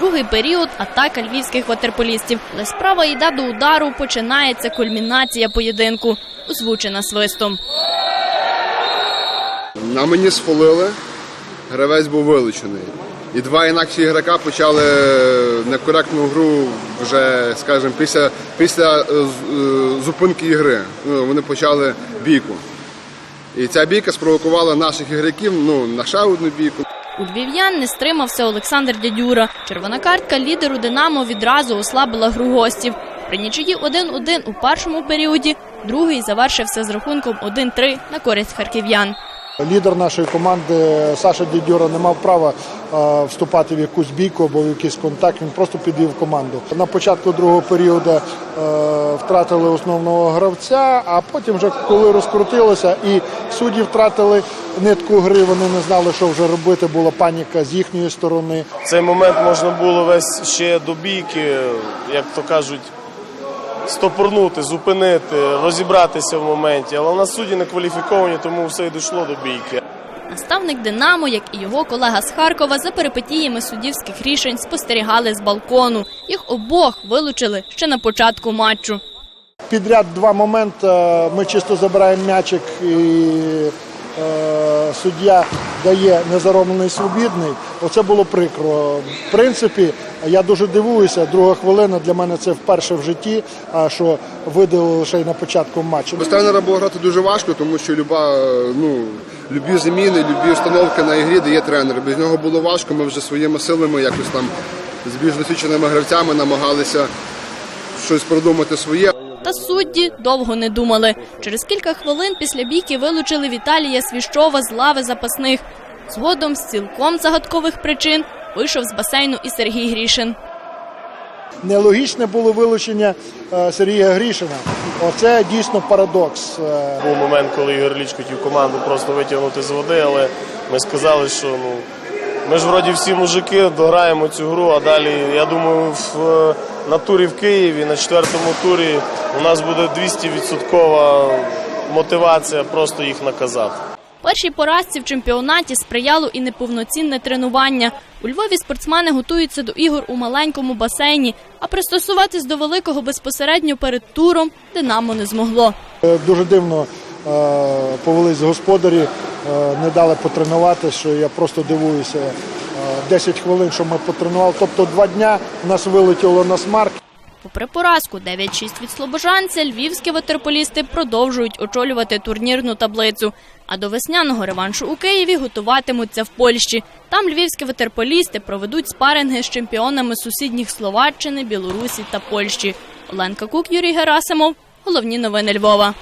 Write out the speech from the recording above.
Другий період атака львівських ватерполістів. Але справа йде до удару. Починається кульмінація поєдинку, озвучена свистом. На мені сфолили, гравець був вилучений. І два інакші ігрока почали некоректну гру вже, скажімо, після, після е, е, зупинки ігри. Ну, вони почали бійку. І ця бійка спровокувала наших ігроків ну, на ще одну бійку. У львів'ян не стримався Олександр Дядюра. Червона картка лідеру Динамо відразу ослабила гру гостів. При нічиї 1-1 у першому періоді, другий завершився з рахунком 1-3 на користь харків'ян. Лідер нашої команди Саша Дідьора не мав права е, вступати в якусь бійку або в якийсь контакт. Він просто підвів команду. На початку другого періоду е, втратили основного гравця, а потім, вже коли розкрутилося, і судді втратили нитку гри, вони не знали, що вже робити. Була паніка з їхньої сторони. Цей момент можна було весь ще до бійки, як то кажуть, стопорнути, зупинити, розібратися в моменті. Але у нас судді не кваліфіковані, тому все й дійшло до бійки. Наставник Динамо, як і його колега з Харкова, за перипетіями суддівських рішень спостерігали з балкону. Їх обох вилучили ще на початку матчу. Підряд два моменти. Ми чисто забираємо м'ячик і е, суддя дає незароблений свобідний. Оце було прикро. В принципі, я дуже дивуюся. Друга хвилина для мене це вперше в житті, а що видали лише й на початку матчу. Без тренера було грати дуже важко, тому що люба, ну, любі заміни, любі установки на ігрі дає тренер. Без нього було важко. Ми вже своїми силами якось там з більш досвідченими гравцями намагалися щось придумати своє. Та судді довго не думали. Через кілька хвилин після бійки вилучили Віталія Свіщова з лави запасних. Згодом з цілком загадкових причин вийшов з басейну і Сергій Грішин. Нелогічне було вилучення е, Сергія Грішина. Оце дійсно парадокс. Е, Був момент, коли Ігор Ліч хотів команду просто витягнути з води, але ми сказали, що ну, ми ж вроді всі мужики дограємо цю гру, а далі, я думаю, в, на турі в Києві, на четвертому турі у нас буде 200% мотивація просто їх наказати. Першій поразці в чемпіонаті сприяло і неповноцінне тренування. У Львові спортсмени готуються до ігор у маленькому басейні, а пристосуватись до великого безпосередньо перед туром Динамо не змогло. Е, Дуже дивно е, повелись господарі, не дали потренувати, що я просто дивуюся. Е, 10 хвилин, що ми потренували, тобто два дня у нас вилетіло на смарк. Попри поразку 9-6 від слобожанця, львівські ватерполісти продовжують очолювати турнірну таблицю. А до весняного реваншу у Києві готуватимуться в Польщі. Там львівські ватерполісти проведуть спаринги з чемпіонами сусідніх Словаччини, Білорусі та Польщі. Оленка Кук, Юрій Герасимов. Головні новини Львова.